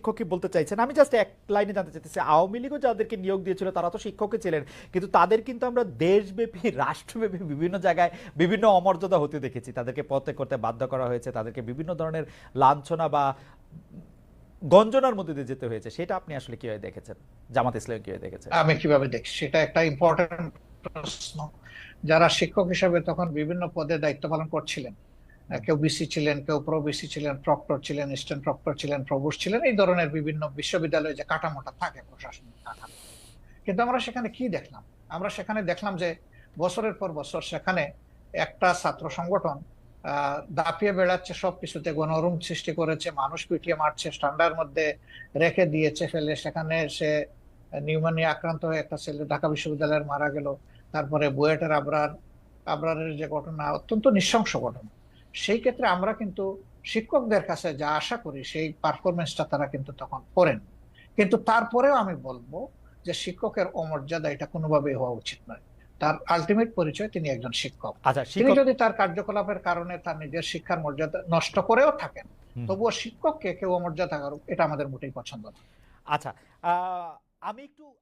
শিক্ষকই বলতে চাইছেন। আমি জাস্ট এক লাইনে জানতে চাইতেছি, আওয়ামী লীগও যাদেরকে নিয়োগ দিয়েছিল তারা তো শিক্ষকই ছিলেন, কিন্তু তাদের কিন্তু আমরা দেশব্যাপী, রাষ্ট্রব্যাপী বিভিন্ন জায়গায় বিভিন্ন অমর্যাদা হতে দেখেছি। তাদেরকে পদত্যাগ করতে বাধ্য করা হয়েছে, তাদেরকে বিভিন্ন ধরনের লাঞ্ছনা বা গঞ্জনার মধ্যে দিয়ে যেতে হয়েছে। সেটা আপনি আসলে কীভাবে দেখেছেন? জামাত ইসলাম কীভাবে দেখেছেন? আমি কীভাবে দেখছি? সেটা একটা ইম্পর্টেন্ট প্রশ্ন। যারা শিক্ষক হিসেবে তখন বিভিন্ন পদে দায়িত্ব পালন করছিলেন কেউ বিসি ছিলেন, কেউ প্রো বিসি ছিলেন প্রক্টর ছিলেন স্ট্যান্ড প্রক্টর ছিলেন প্রভুষ ছিলেন, এই ধরনের বিভিন্ন বিশ্ববিদ্যালয়ে যে কাঠামোটা থাকে প্রশাসনিক কাঠামো। কিন্তু আমরা সেখানে কি দেখলাম? আমরা সেখানে দেখলাম যে বছরের পর বছর সেখানে একটা ছাত্র সংগঠন দাপিয়ে বেড়াচ্ছে, সবকিছুতে গণরুম সৃষ্টি করেছে, মানুষ পিটিয়ে মারছে স্ট্যান্ডার মধ্যে রেখে দিয়েছে ফেলে, সেখানে সে নিউমোনিয়া আক্রান্ত হয়ে একটা ছেলে ঢাকা বিশ্ববিদ্যালয়ের মারা গেল। তারপরে বুয়েটের আবরার, আবরারের যে ঘটনা, অত্যন্ত নৃশংস ঘটনা। সেই ক্ষেত্রে আমরা কিন্তু শিক্ষকদের কাছে যা আশা করি সেই পারফরমেন্সটা তারা কিন্তু তখন করেন। কিন্তু তারপরেও আমি বলব যে শিক্ষকের অমর্যাদা এটা কোনোভাবেই হওয়া উচিত নয়। তার আলটিমেট পরিচয় তিনি একজন শিক্ষক। আচ্ছা তিনি যদি তার কার্যকলাপের কারণে তার নিজের শিক্ষার মর্যাদা নষ্ট করেও থাকেন তবুও শিক্ষককে কেউ অমর্যাদা করুক এটা আমাদের মোটেই পছন্দ না। আচ্ছা আহ, আমি একটু